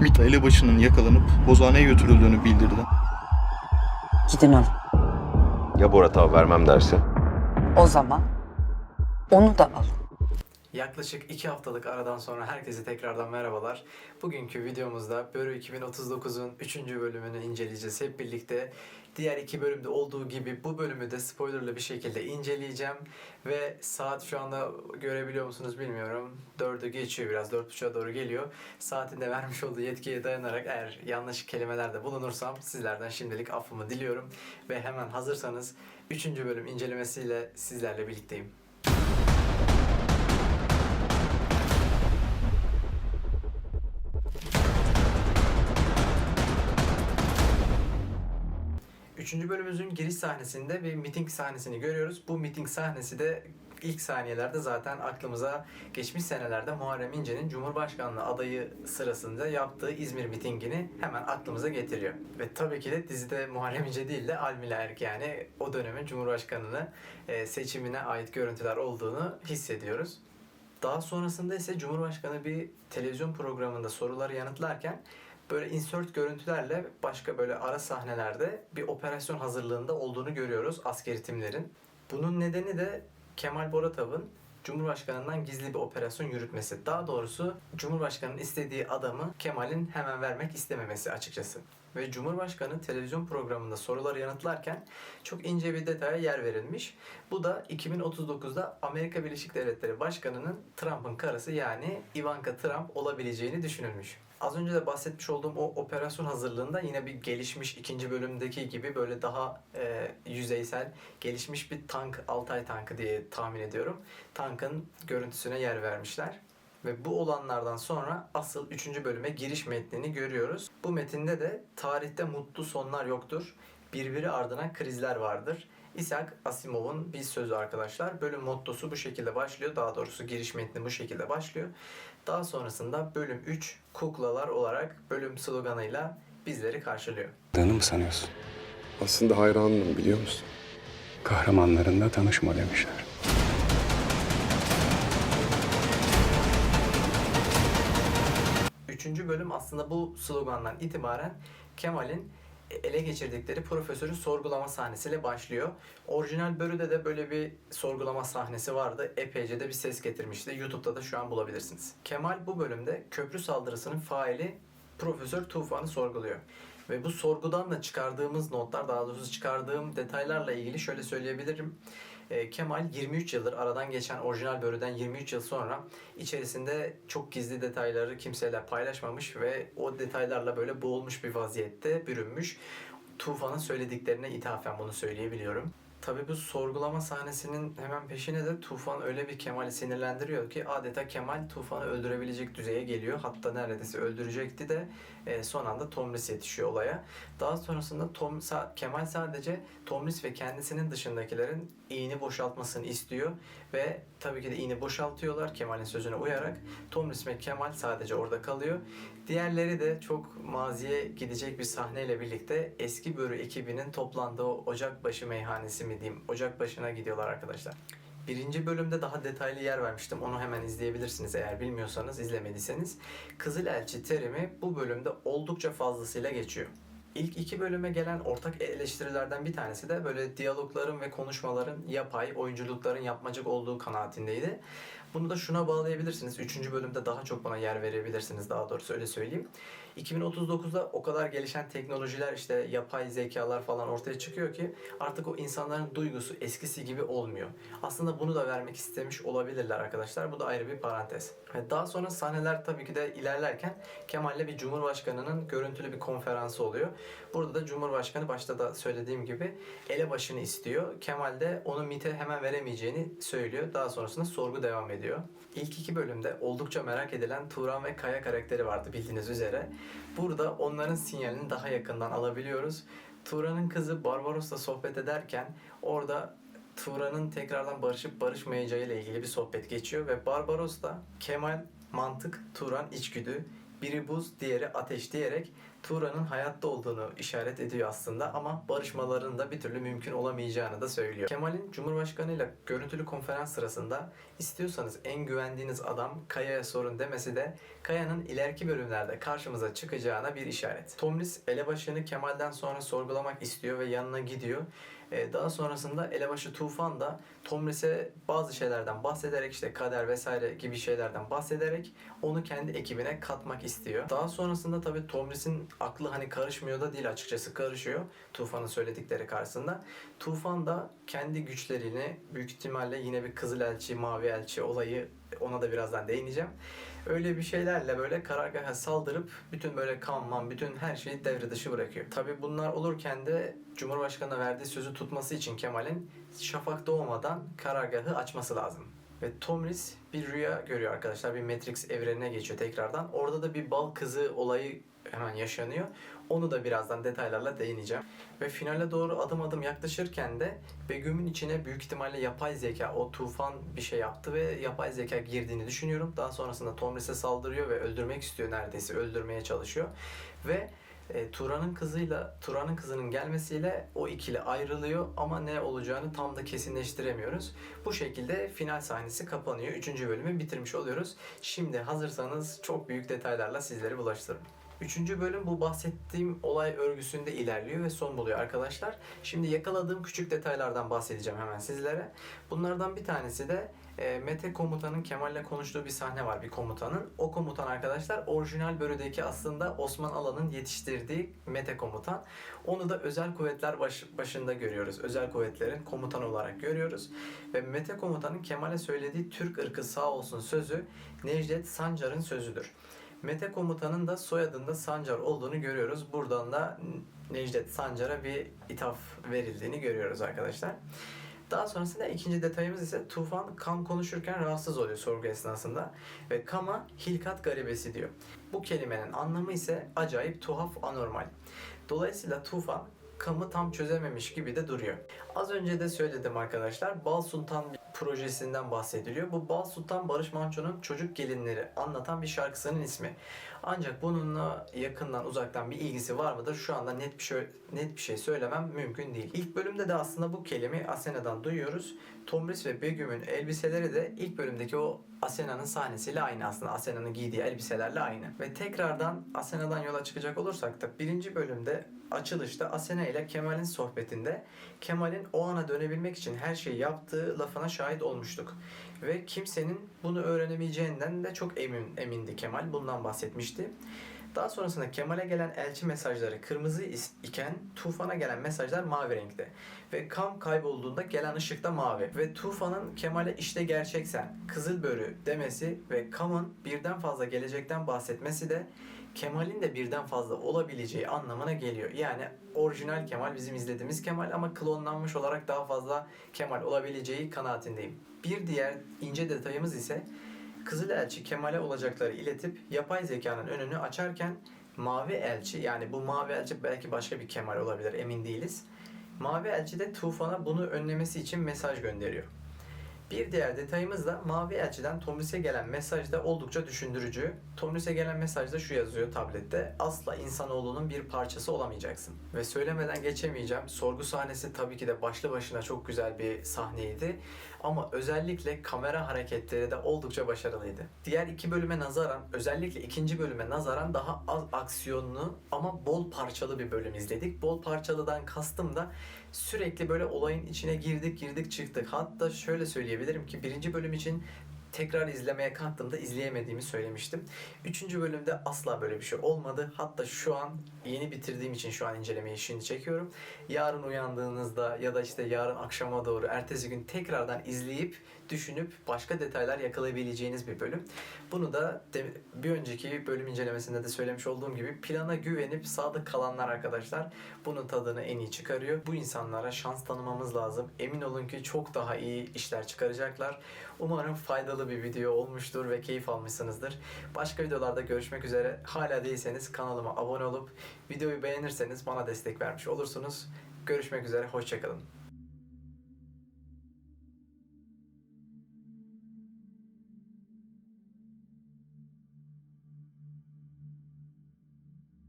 Mita elebaşının yakalanıp bozaneye götürüldüğünü bildirdi. Gidin alın. Ya Borat abi vermem derse? O zaman onu da alın. Yaklaşık 2 haftalık aradan sonra herkese tekrardan merhabalar. Bugünkü videomuzda Börü 2039'un 3. bölümünü inceleyeceğiz hep birlikte. Diğer iki bölümde olduğu gibi bu bölümü de spoilerlı bir şekilde inceleyeceğim. Ve saat şu anda görebiliyor musunuz bilmiyorum. 4'ü geçiyor biraz, 4.30'a doğru geliyor. Saatinde vermiş olduğu yetkiye dayanarak eğer yanlış kelimelerde bulunursam sizlerden şimdilik affımı diliyorum. Ve hemen hazırsanız 3. bölüm incelemesiyle sizlerle birlikteyim. Üçüncü bölümümüzün giriş sahnesinde bir miting sahnesini görüyoruz. Bu miting sahnesi de ilk saniyelerde zaten aklımıza geçmiş senelerde Muharrem İnce'nin Cumhurbaşkanlığı adayı sırasında yaptığı İzmir mitingini hemen aklımıza getiriyor. Ve tabii ki de dizide Muharrem İnce değil de Almila Erk yani o dönemin Cumhurbaşkanını e, seçimine ait görüntüler olduğunu hissediyoruz. Daha sonrasında ise Cumhurbaşkanı bir televizyon programında soruları yanıtlarken böyle insert görüntülerle başka böyle ara sahnelerde bir operasyon hazırlığında olduğunu görüyoruz askeri timlerin. Bunun nedeni de Kemal Boratav'ın Cumhurbaşkanından gizli bir operasyon yürütmesi. Daha doğrusu Cumhurbaşkanının istediği adamı Kemal'in hemen vermek istememesi açıkçası. Ve Cumhurbaşkanı televizyon programında soruları yanıtlarken çok ince bir detaya yer verilmiş. Bu da 2039'da Amerika Birleşik Devletleri Başkanı'nın Trump'ın karısı yani Ivanka Trump olabileceğini düşünülmüş. Az önce de bahsetmiş olduğum o operasyon hazırlığında yine bir gelişmiş ikinci bölümdeki gibi böyle daha e, yüzeysel gelişmiş bir tank Altay tankı diye tahmin ediyorum. Tankın görüntüsüne yer vermişler. Ve bu olanlardan sonra asıl 3. bölüme giriş metnini görüyoruz. Bu metinde de tarihte mutlu sonlar yoktur. Birbiri ardına krizler vardır. Isaac Asimov'un bir sözü arkadaşlar. Bölüm mottosu bu şekilde başlıyor. Daha doğrusu giriş metni bu şekilde başlıyor. Daha sonrasında bölüm 3 kuklalar olarak bölüm sloganıyla bizleri karşılıyor. Tanıdığını mı sanıyorsun? Aslında hayranım biliyor musun? Kahramanlarınla tanışma demişler. Üçüncü bölüm aslında bu slogandan itibaren Kemal'in ele geçirdikleri profesörü sorgulama sahnesiyle başlıyor. Orijinal bölüde de böyle bir sorgulama sahnesi vardı. Epeyce de bir ses getirmişti. YouTube'da da şu an bulabilirsiniz. Kemal bu bölümde köprü saldırısının faili Profesör Tufan'ı sorguluyor. Ve bu sorgudan da çıkardığımız notlar, daha doğrusu çıkardığım detaylarla ilgili şöyle söyleyebilirim. E, Kemal 23 yıldır aradan geçen orijinal bölüden 23 yıl sonra içerisinde çok gizli detayları kimseyle paylaşmamış ve o detaylarla böyle boğulmuş bir vaziyette bürünmüş. Tufan'ın söylediklerine ithafen bunu söyleyebiliyorum. Tabi bu sorgulama sahnesinin hemen peşine de Tufan öyle bir Kemal'i sinirlendiriyor ki adeta Kemal Tufan'ı öldürebilecek düzeye geliyor. Hatta neredeyse öldürecekti de e, son anda Tomris yetişiyor olaya. Daha sonrasında Tom, sa- Kemal sadece Tomris ve kendisinin dışındakilerin iğni boşaltmasını istiyor ve tabii ki de iğni boşaltıyorlar Kemal'in sözüne uyarak. Tomris ve Kemal sadece orada kalıyor. Diğerleri de çok maziye gidecek bir sahneyle birlikte eski börü ekibinin toplandığı Ocakbaşı meyhanesi mi diyeyim Ocakbaşı'na gidiyorlar arkadaşlar. Birinci bölümde daha detaylı yer vermiştim. Onu hemen izleyebilirsiniz eğer bilmiyorsanız, izlemediyseniz. Kızıl Elçi terimi bu bölümde oldukça fazlasıyla geçiyor. İlk iki bölüme gelen ortak eleştirilerden bir tanesi de böyle diyalogların ve konuşmaların yapay, oyunculukların yapmacık olduğu kanaatindeydi. Bunu da şuna bağlayabilirsiniz. Üçüncü bölümde daha çok buna yer verebilirsiniz daha doğrusu öyle söyleyeyim. 2039'da o kadar gelişen teknolojiler işte yapay zekalar falan ortaya çıkıyor ki artık o insanların duygusu eskisi gibi olmuyor. Aslında bunu da vermek istemiş olabilirler arkadaşlar. Bu da ayrı bir parantez. Ve daha sonra sahneler tabii ki de ilerlerken Kemal'le bir cumhurbaşkanının görüntülü bir konferansı oluyor. Burada da cumhurbaşkanı başta da söylediğim gibi elebaşını istiyor. Kemal de onu MIT'e hemen veremeyeceğini söylüyor. Daha sonrasında sorgu devam ediyor. İlk iki bölümde oldukça merak edilen Turan ve Kaya karakteri vardı bildiğiniz üzere. Burada onların sinyalini daha yakından alabiliyoruz. Turan'ın kızı Barbaros'la sohbet ederken orada Turan'ın tekrardan barışıp barışmayacağı ile ilgili bir sohbet geçiyor ve Barbaros da Kemal mantık, Turan içgüdü, biri buz, diğeri ateş diyerek Turan'ın hayatta olduğunu işaret ediyor aslında ama barışmalarının da bir türlü mümkün olamayacağını da söylüyor. Kemal'in Cumhurbaşkanı ile görüntülü konferans sırasında istiyorsanız en güvendiğiniz adam Kaya'ya sorun demesi de Kaya'nın ileriki bölümlerde karşımıza çıkacağına bir işaret. Tomris elebaşını Kemal'den sonra sorgulamak istiyor ve yanına gidiyor. Ee, Daha sonrasında elebaşı Tufan da Tomris'e bazı şeylerden bahsederek işte kader vesaire gibi şeylerden bahsederek onu kendi ekibine katmak istiyor. Daha sonrasında tabii Tomris'in aklı hani karışmıyor da değil açıkçası karışıyor Tufan'ın söyledikleri karşısında. Tufan da kendi güçlerini büyük ihtimalle yine bir kızıl elçi, mavi elçi olayı ona da birazdan değineceğim. Öyle bir şeylerle böyle karargaha saldırıp bütün böyle kanman, bütün her şeyi devre dışı bırakıyor. Tabi bunlar olurken de Cumhurbaşkanı'na verdiği sözü tutması için Kemal'in şafak doğmadan karargahı açması lazım. Ve Tomris bir rüya görüyor arkadaşlar. Bir Matrix evrenine geçiyor tekrardan. Orada da bir bal kızı olayı hemen yaşanıyor. Onu da birazdan detaylarla değineceğim. Ve finale doğru adım adım yaklaşırken de Begüm'ün içine büyük ihtimalle yapay zeka, o tufan bir şey yaptı ve yapay zeka girdiğini düşünüyorum. Daha sonrasında Tomris'e saldırıyor ve öldürmek istiyor neredeyse. Öldürmeye çalışıyor. Ve e, Turan'ın kızıyla Turan'ın kızının gelmesiyle o ikili ayrılıyor ama ne olacağını tam da kesinleştiremiyoruz. Bu şekilde final sahnesi kapanıyor. Üçüncü bölümü bitirmiş oluyoruz. Şimdi hazırsanız çok büyük detaylarla sizleri bulaştırırım. Üçüncü bölüm bu bahsettiğim olay örgüsünde ilerliyor ve son buluyor arkadaşlar. Şimdi yakaladığım küçük detaylardan bahsedeceğim hemen sizlere. Bunlardan bir tanesi de e, Mete komutanın Kemal'le konuştuğu bir sahne var bir komutanın. O komutan arkadaşlar orijinal bölüdeki aslında Osman Alan'ın yetiştirdiği Mete komutan. Onu da özel kuvvetler baş- başında görüyoruz. Özel kuvvetlerin komutanı olarak görüyoruz. Ve Mete komutanın Kemal'e söylediği Türk ırkı sağ olsun sözü Necdet Sancar'ın sözüdür. Mete komutanın da soyadında Sancar olduğunu görüyoruz. Buradan da Necdet Sancar'a bir ithaf verildiğini görüyoruz arkadaşlar. Daha sonrasında ikinci detayımız ise Tufan Kam konuşurken rahatsız oluyor sorgu esnasında ve Kam'a hilkat garibesi diyor. Bu kelimenin anlamı ise acayip, tuhaf, anormal. Dolayısıyla Tufan Kam'ı tam çözememiş gibi de duruyor. Az önce de söyledim arkadaşlar. Bal Sultan projesinden bahsediliyor. Bu Bal Sultan Barış Manço'nun Çocuk Gelinleri anlatan bir şarkısının ismi. Ancak bununla yakından uzaktan bir ilgisi var mıdır? Şu anda net bir şey net bir şey söylemem mümkün değil. İlk bölümde de aslında bu kelimeyi Asena'dan duyuyoruz. Tomris ve Begüm'ün elbiseleri de ilk bölümdeki o Asena'nın sahnesiyle aynı aslında. Asena'nın giydiği elbiselerle aynı. Ve tekrardan Asena'dan yola çıkacak olursak da birinci bölümde açılışta Asena ile Kemal'in sohbetinde Kemal'in o ana dönebilmek için her şeyi yaptığı lafına şahit olmuştuk. Ve kimsenin bunu öğrenemeyeceğinden de çok emin emindi Kemal. Bundan bahsetmişti. Daha sonrasında Kemal'e gelen elçi mesajları kırmızı iken Tufan'a gelen mesajlar mavi renkte. Ve Kam kaybolduğunda gelen ışık da mavi. Ve Tufan'ın Kemal'e işte gerçek sen, kızıl börü demesi ve Kam'ın birden fazla gelecekten bahsetmesi de Kemal'in de birden fazla olabileceği anlamına geliyor. Yani orijinal Kemal bizim izlediğimiz Kemal ama klonlanmış olarak daha fazla Kemal olabileceği kanaatindeyim. Bir diğer ince detayımız ise Kızıl Elçi Kemal'e olacakları iletip yapay zekanın önünü açarken Mavi Elçi yani bu Mavi Elçi belki başka bir Kemal olabilir emin değiliz. Mavi Elçi de Tufan'a bunu önlemesi için mesaj gönderiyor. Bir diğer detayımız da Mavi Elçi'den Tomris'e gelen mesajda oldukça düşündürücü. Tomris'e gelen mesajda şu yazıyor tablette. Asla insanoğlunun bir parçası olamayacaksın. Ve söylemeden geçemeyeceğim. Sorgu sahnesi tabii ki de başlı başına çok güzel bir sahneydi. Ama özellikle kamera hareketleri de oldukça başarılıydı. Diğer iki bölüme nazaran, özellikle ikinci bölüme nazaran daha az aksiyonlu ama bol parçalı bir bölüm izledik. Bol parçalıdan kastım da sürekli böyle olayın içine girdik girdik çıktık. Hatta şöyle söyleyebilirim ki birinci bölüm için tekrar izlemeye kalktığımda izleyemediğimi söylemiştim. Üçüncü bölümde asla böyle bir şey olmadı. Hatta şu an yeni bitirdiğim için şu an incelemeyi şimdi çekiyorum. Yarın uyandığınızda ya da işte yarın akşama doğru ertesi gün tekrardan izleyip düşünüp başka detaylar yakalayabileceğiniz bir bölüm. Bunu da bir önceki bölüm incelemesinde de söylemiş olduğum gibi plana güvenip sadık kalanlar arkadaşlar bunun tadını en iyi çıkarıyor. Bu insanlara şans tanımamız lazım. Emin olun ki çok daha iyi işler çıkaracaklar. Umarım faydalı bir video olmuştur ve keyif almışsınızdır. Başka videolarda görüşmek üzere. Hala değilseniz kanalıma abone olup videoyu beğenirseniz bana destek vermiş olursunuz. Görüşmek üzere, hoşçakalın.